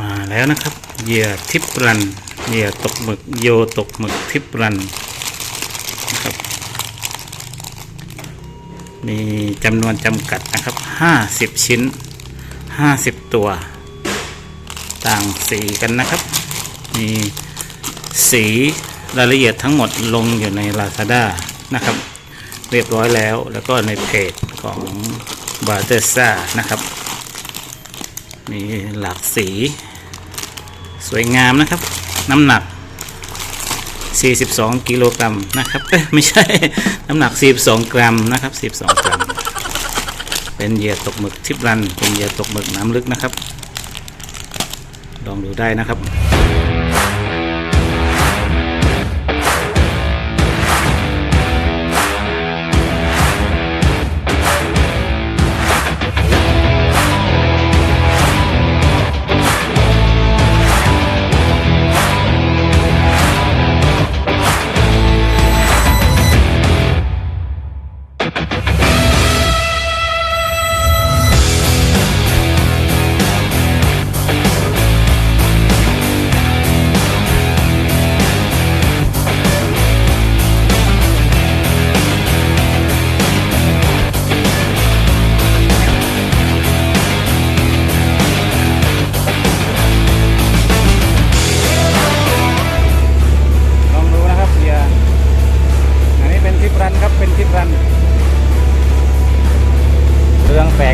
มาแล้วนะครับ เหยื่อทิปรัน เหยื่อตกหมึกโยตกหมึกทิปรันนะครับ มีจำนวนจำกัดนะครับ 50 ชิ้น 50 ตัว ต่างสีกันนะครับ มีสีรายละเอียดทั้งหมดลงอยู่ใน Lazada นะครับ เรียบร้อยแล้วแล้วก็ในเพจของบาเตซ่านะครับ มีหลากสี สวยงามนะครับ น้ำหนัก 42 กิโลกรัมนะครับเอ้ไม่ใช่ น้ำหนัก 42 กรัมนะครับ42กรัม เป็นเหยื่อตกหมึกทิปรัน เป็นเหยื่อตกหมึกน้ำลึกนะครับ ลองดูได้นะครับ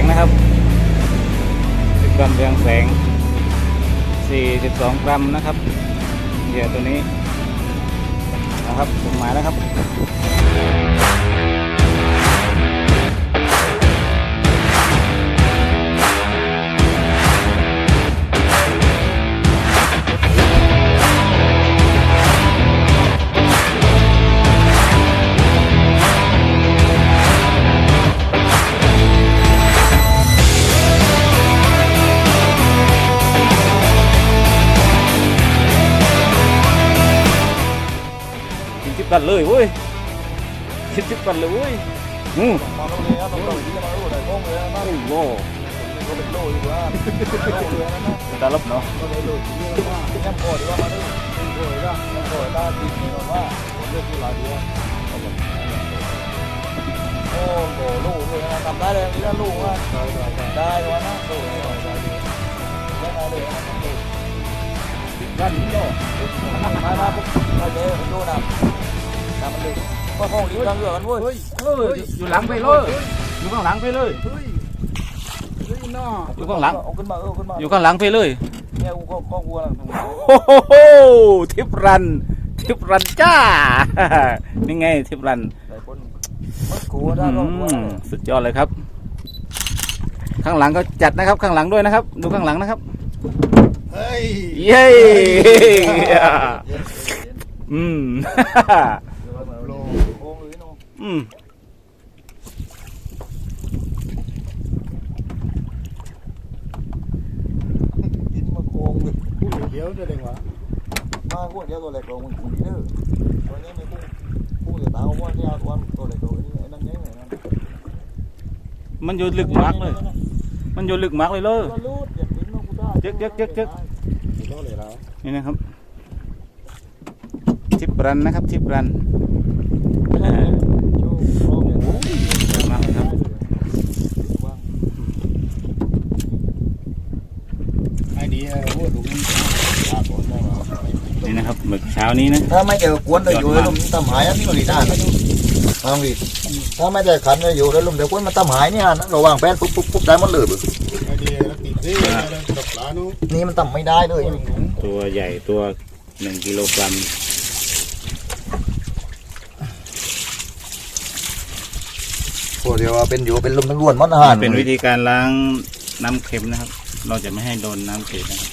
งนะครับทิปรันเรืองแสง 42 กรัมนะครับเหยื่อตัวนี้นะครับผมหมายแล้วครับ กินทิปรันเลยเว้ยกินทิปรันเลยเว้ยอืมมาตรงนี้นะตรงนี้ที่จะมาดูได้โค้งเลยนะโอ้โหก็เป็นโลอยู่ว่าโลเลยนะตาลบเนาะก็เลยโลที่นี่ว่าย่ำโคดีว่ามาดูเป็นโคดีว่าย่ำโคตาตีนี่ว่าเรื่องที่หลายดีว่าโอ้โหลูกเลยนะทำได้เลยนี่นะลูกว่าได้วะนะลูกได้ได้ได้เลยนะลูกด้านนี้โลมามาปุ๊บมาเจอดูนะ ทำมันเลยพ่อพ่อดีดังเรือกันเว้ยเอออยู่หลังไปเลยอยู่ข้างหลังไปเลยเฮ้ยเฮ้ยน้าอยู่ข้างหลังเอาขึ้นมาเออขึ้นมาอยู่ข้างหลังไปเลยเนี่ยกูก็ก็กลัวนะโอ้โหทิปรันทิปรันจ้านี่ไงทิปรันหลายคนมันกลัวได้อืก็กลัวมสุดยอดเลยครับ ข้างหลังก็จัดนะครับ ข้างหลังด้วยนะครับ ดูข้างหลังนะครับเฮ้ยเย้อืม โลโค้งเลยน้ อืมกินมาโค้งเลยเดียวจะเด้งวะมาพวกเดียวตัวเล็กลงมันคุ้มเด้อตัวนี้ไม่คุ้มคุ้มจะตาว่าที่เอาตัวตัวเล็กตัวนี้ไอ้นั่นเนี้ยไงนั่นมันอยู่ลึกมากเลย มันอยู่ลึกมากเลยเลยตัวลูดอย่างนี้น้องกูได้จึ๊กเจ๊กจึ๊กจึ๊กนี่นะครับทิปรันนะครับทิปรัน โชว์โชว์เนี่ย สวยมากเลยครับ ไอ้ดีพูดถึงตาบอดได้ว่า นี่นะครับหมึกเช้านี้นะถ้าไม่เจอกวนเลยอยู่แล้วลุมทำหายอันนี้ก็ดีได้นะทางดีถ้าไม่ได้ขันเลยอยู่แล้วลุมเดี๋ยวกวนมาทำหายเนี่ยนะระหว่างแป้นปุ๊บปุ๊บปุ๊บได้หมดเลยไอ้ดีแล้วติดที่กับปลานู้นี่มันทำไม่ได้เลย ตัวใหญ่ตัวหนึ่งกิโลกรัมพวกเดียวว่าเป็นอยู่เป็นลมทั้งล้วนมัดอาหารเป็นวิธีการล้างน้ำเค็มนะครับ เราจะไม่ให้โดนน้ำเค็มนะครับ